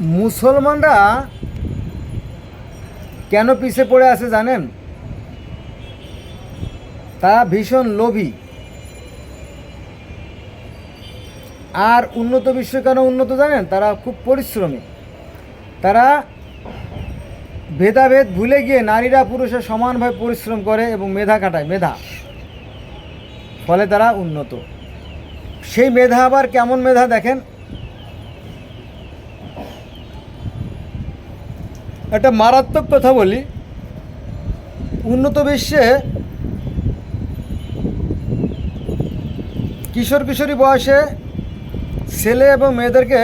মুসলমানরা কেন পিছে পড়ে আছে জানেন? তা ভীষণ লোভী। আর উন্নত বিশ্ব কেন উন্নত জানেন? তারা খুব পরিশ্রমী। তারা ভেদাভেদ ভুলে গিয়ে নারীরা পুরুষের সমানভাবে পরিশ্রম করে এবং মেধা কাটায় মেধা। ফলে তারা উন্নত। সেই মেধা আবার কেমন মেধা দেখেন? একটা মারাত্মক কথা বলি। উন্নত বিশ্বে কিশোর কিশোরী বয়সে ছেলে এবং মেয়েদেরকে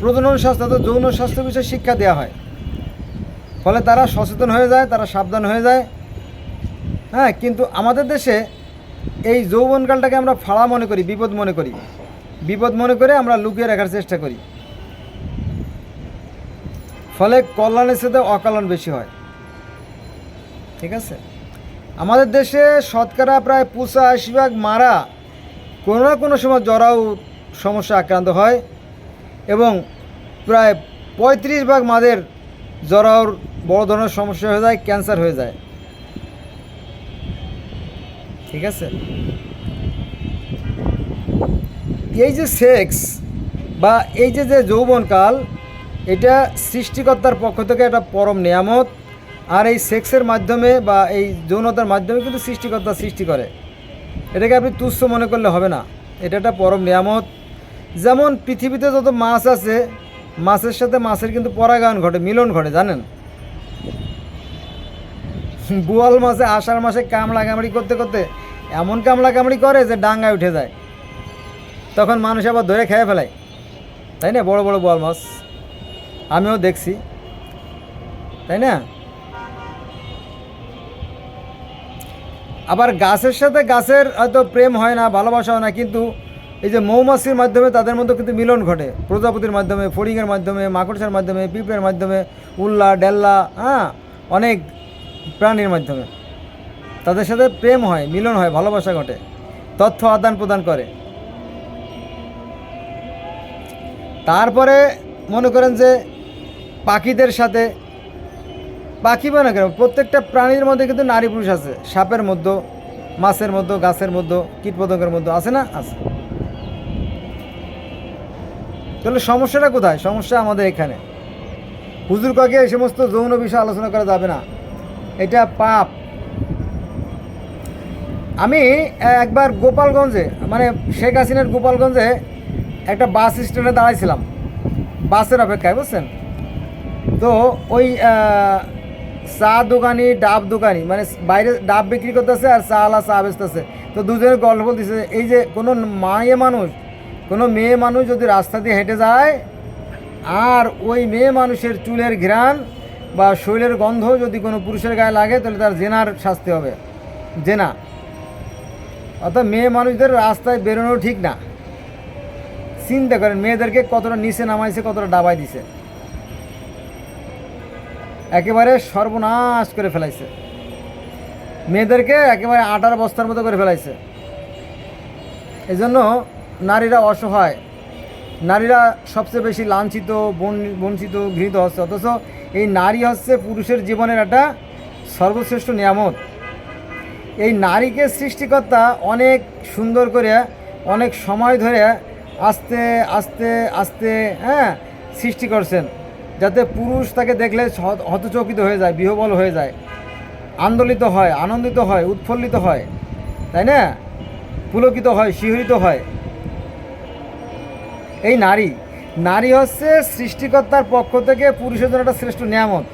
প্রজনন স্বাস্থ্য অর্থাৎ যৌন স্বাস্থ্য বিষয়ে শিক্ষা দেওয়া হয়। ফলে তারা সচেতন হয়ে যায়, তারা সাবধান হয়ে যায়। হ্যাঁ কিন্তু আমাদের দেশে এই যৌবনকালটাকে আমরা ফাড়া মনে করি, বিপদ মনে করি। বিপদ মনে করে আমরা লুকিয়ে রাখার চেষ্টা করি। ফলে কল্যাণের সাথে অকল্যাণ বেশি হয়। ঠিক আছে? আমাদের দেশে শতকরা প্রায় পঁচাশি ভাগ মারা কোনো না কোনো সময় জরাউ সমস্যা আক্রান্ত হয় এবং প্রায় পঁয়ত্রিশ ভাগ মাদের জরাউর বড় ধরনের সমস্যা হয়ে যায়, ক্যান্সার হয়ে যায়। ঠিক আছে? এই যে সেক্স বা এই যে যে যৌবনকাল এটা সৃষ্টিকর্তার পক্ষ থেকে একটা পরম নিয়ামত, আর এই সেক্সের মাধ্যমে বা এই যৌনতার মাধ্যমে কিন্তু সৃষ্টিকর্তা সৃষ্টি করে। এটাকে আপনি তুচ্ছ মনে করলে হবে না। এটা একটা পরম নিয়ামত। যেমন পৃথিবীতে যত মাছ আছে, মাছের সাথে মাছের কিন্তু পরাগায়ন ঘটে, মিলন ঘটে, জানেন? বোয়াল মাছে আষাঢ় মাসে কামড়া কামড়ি করতে করতে এমন কামড়া কামড়ি করে যে ডাঙ্গায় উঠে যায়। তখন মানুষ আবার ধরে খেয়ে ফেলায় তাই না? বড় বড় বোয়াল মাছ। আমিও দেখছি। তাই না? আবার গাছের সাথে গাছের হয়তো প্রেম হয় না ভালোবাসা হয় না, কিন্তু এই যে মৌমাছির মাধ্যমে তাদের মধ্যে কিন্তু মিলন ঘটে। প্রজাপতির মাধ্যমে, ফড়িংয়ের মাধ্যমে, মাকড়সার মাধ্যমে, পিঁপড়ের মাধ্যমে, উল্লা, ডেল্লা হ্যাঁ অনেক প্রাণীর মাধ্যমে। তাদের সাথে প্রেম হয়, মিলন হয়, ভালোবাসা ঘটে, তথ্য আদান প্রদান করে। তারপরে মনে করেন যে পাখিদের সাথে পাখি বা না কেন প্রত্যেকটা প্রাণীর মধ্যে কিন্তু নারী পুরুষ আছে। সাপের মধ্যে, মাছের মধ্যে, গাছের মধ্যে, কীটপতঙ্গের মধ্যে আছে না? আছে। তাহলে সমস্যাটা কোথায়? সমস্যা আমাদের এখানে। হুজুর কাকে এই সমস্ত যৌন বিষয় আলোচনা করা যাবে না। এটা পাপ। আমি একবার গোপালগঞ্জে মানে শেখ হাসিনার গোপালগঞ্জে একটা বাস স্ট্যান্ডে দাঁড়াইছিলাম। বাসের অপেক্ষায়, বুঝছেন? তো ওই চা দোকানি, ডাব দোকানি মানে বাইরে ডাব বিক্রি করতেছে আর চা আলা চা বেচতেছে। তো দুজনের গল্প বলতেছে, এই যে কোনো মায়ে মানুষ, কোনো মেয়ে মানুষ যদি রাস্তা দিয়ে হেঁটে যায়, আর ওই মেয়ে মানুষের চুলের ঘ্রাণ বা শৈলের গন্ধ যদি কোনো পুরুষের গায়ে লাগে, তাহলে তার জেনার শাস্তি হবে। জেনা। অর্থাৎ মেয়ে মানুষদের রাস্তায় বেরোনো ঠিক না। চিন্তা করেন, মেয়েদেরকে কতটা নিচে নামাইছে, কতটা ডাবাই দিছে। একেবারে সর্বনাশ করে ফেলাইছে। মেয়েদেরকে একেবারে আটার বস্তার মতো করে ফেলাইছে। এই জন্য নারীরা অসহায়। নারীরা সবচেয়ে বেশি লাঞ্ছিত বঞ্চিত, ঘৃণিত হচ্ছে। অথচ এই নারী হচ্ছে পুরুষের জীবনের একটা সর্বশ্রেষ্ঠ নিয়ামত। এই নারীকে সৃষ্টিকর্তা অনেক সুন্দর করে, অনেক সময় ধরে আস্তে আস্তে আস্তে হ্যাঁ সৃষ্টি করছেন। যাতে পুরুষ তাকে দেখলে হতচকিত হয়ে যায়, বিহবল হয়ে যায়। আন্দোলিত হয়, আনন্দিত হয়, উৎফুল্লিত হয়। তাই না? পুলকিত হয়, শিহরিত হয়। এই নারী নারী হচ্ছে সৃষ্টিকর্তার পক্ষ থেকে পুরুষের জন্য একটা শ্রেষ্ঠ নিয়ামত।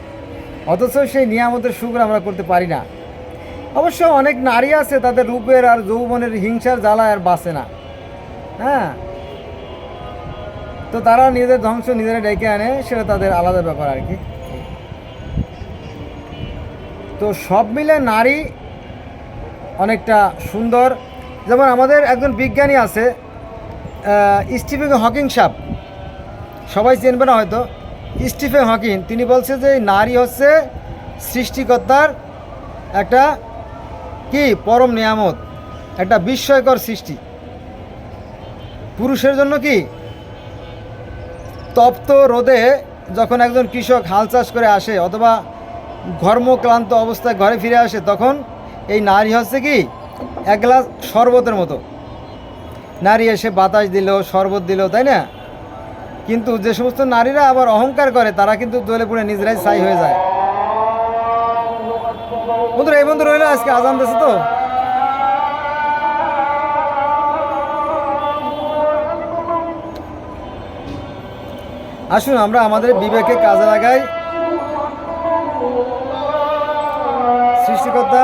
অথচ সেই নিয়ামতের সুগ্র আমরা করতে পারি না। অবশ্য অনেক নারী আছে, তাদের রূপের আর যৌবনের হিংসার জ্বালা আর বাঁচে না। হ্যাঁ? তো তারা নিজেদের ধ্বংস নিজেরা ডেকে আনে, সেটা তাদের আলাদা ব্যাপার আর কি। তো সব মিলে নারী অনেকটা সুন্দর। যেমন আমাদের একজন বিজ্ঞানী আছে স্টিফেন হকিং সাপ সবাই চিনবে না হয়তো। স্টিফেন হকিং, তিনি বলছে যে নারী হচ্ছে সৃষ্টিকর্তার একটা কি? পরম নিয়ামত, একটা বিস্ময়কর সৃষ্টি। পুরুষের জন্য কি? তপ্ত রোদে যখন একজন কৃষক হাল চাষ করে আসে অথবা ঘর্মক্লান্ত অবস্থায় ঘরে ফিরে আসে, তখন এই নারী হচ্ছে কি? এক গ্লাস শরবতের মতো। নারী এসে বাতাস দিল, শরবত দিল, তাই না? কিন্তু যে সমস্ত নারীরা আবার অহংকার করে, তারা কিন্তু দলে পুড়ে নিজেরাই ছাই হয়ে যায়। বন্ধুরা, এই বন্ধু রইল আজকে আজান দিয়েছে তো? আসুন আমরা আমাদের বিবেকে কাজে লাগাই। সৃষ্টিকর্তা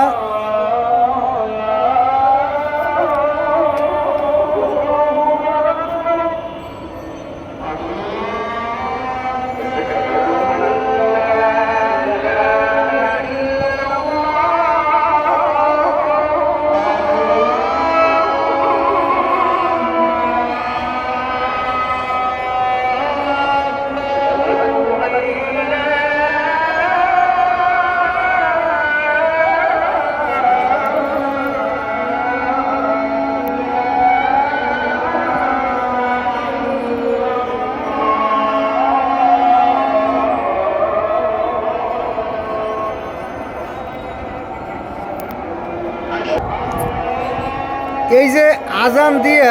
আজান দিয়ে,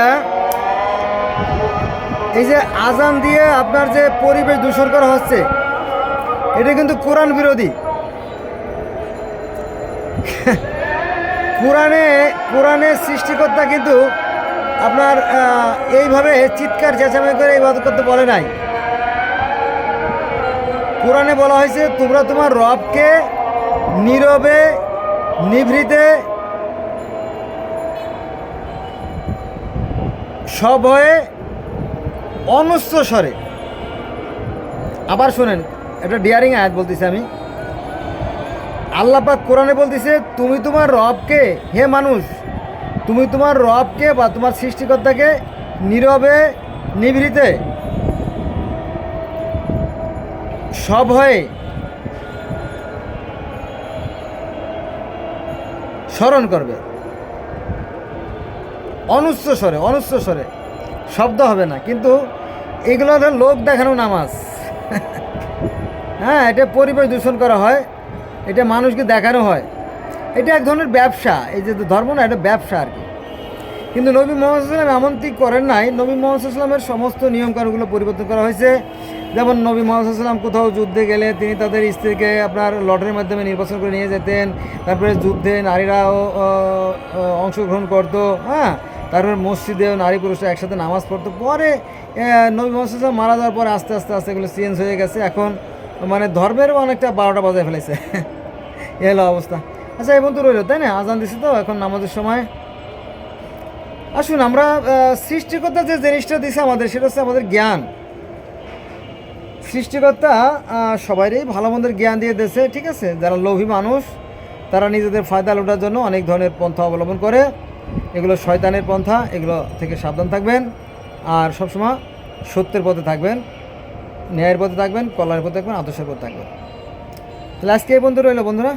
এই যে আজান দিয়ে আপনার যে পরিবেশ দূষণ করা হচ্ছে, এটা কিন্তু কোরআন বিরোধী। কোরআনে কোরআনের সৃষ্টিকর্তা কিন্তু আপনার এইভাবে চিৎকার, চেঁচামেচি করে এই ইবাদত করতে বলে নাই। কোরআনে বলা হয়েছে, তোমরা তোমার রবকে নীরবে, নিভৃতে সভয়ে অনস্র স্বরে। আবার শোনেন, একটা ডিয়ারিং আয়াত বলতেছি আমি। আল্লাহ পাক কোরআনে বলতেছে, তুমি তোমার রবকে, হে মানুষ, তুমি তোমার রবকে বা তোমার সৃষ্টিকর্তাকে নীরবে, নিভৃতে, সব হয়ে স্মরণ করবে। অনুচ্চ স্বরে অনুচ্চ স্বরে। শব্দ হবে না, কিন্তু এগুলো হলো লোক দেখানো নামাজ। হ্যাঁ এটা পরিবেশ দূষণ করা হয়, এটা মানুষকে দেখানো হয়। এটা এক ধরনের ব্যবসা, এই যে ধর্ম না, এটা ব্যবসা আর কি। কিন্তু নবী মোহাম্মদ সাল্লাম এমনটি করেন নাই, নবী মোহাম্মদ সমস্ত নিয়মকানুনগুলো পরিবর্তন করা হয়েছে। যেমন নবী মোহাম্মদ কোথাও যুদ্ধে গেলে তিনি তাদের স্ত্রীকে আপনার লটারির মাধ্যমে নির্বাচন করে নিয়ে যেতেন। তারপরে যুদ্ধে নারীরাও অংশগ্রহণ করতো হ্যাঁ। তারপরে মসজিদে নারী পুরুষরা একসাথে নামাজ পড়তো। পরে নবী মোহাম্মদ মারা যাওয়ার পরে আস্তে আস্তে আস্তে এগুলো চেঞ্জ হয়ে গেছে। এখন মানে ধর্মেরও অনেকটা বারোটা বাজায় ফেলেছে। এ হলো অবস্থা। আচ্ছা এই বন্ধু রইল তাই না? আজান দিছি তো এখন নামাজের সময়। আসুন আমরা সৃষ্টিকর্তা যে জিনিসটা দিছে আমাদের সেটা হচ্ছে আমাদের জ্ঞান। সৃষ্টিকর্তা আহ, সবাইরই ভালো মন্দের জ্ঞান দিয়ে দিয়েছে ঠিক আছে? যারা লোভী মানুষ তারা নিজেদের ফায়দা লোটার জন্য অনেক ধরনের পন্থা অবলম্বন করে। এগুলো শয়তানের পন্থা, এগুলো থেকে সাবধান থাকবেন। আর সবসময় সত্যের পথে থাকবেন, ন্যায়ের পথে থাকবেন, কল্যাণের পথে থাকবেন, আদর্শের পথে থাকবেন। তাহলে আজকে এই বন্ধু রইল বন্ধুরা।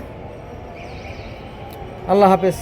আল্লাহ হাফেজ।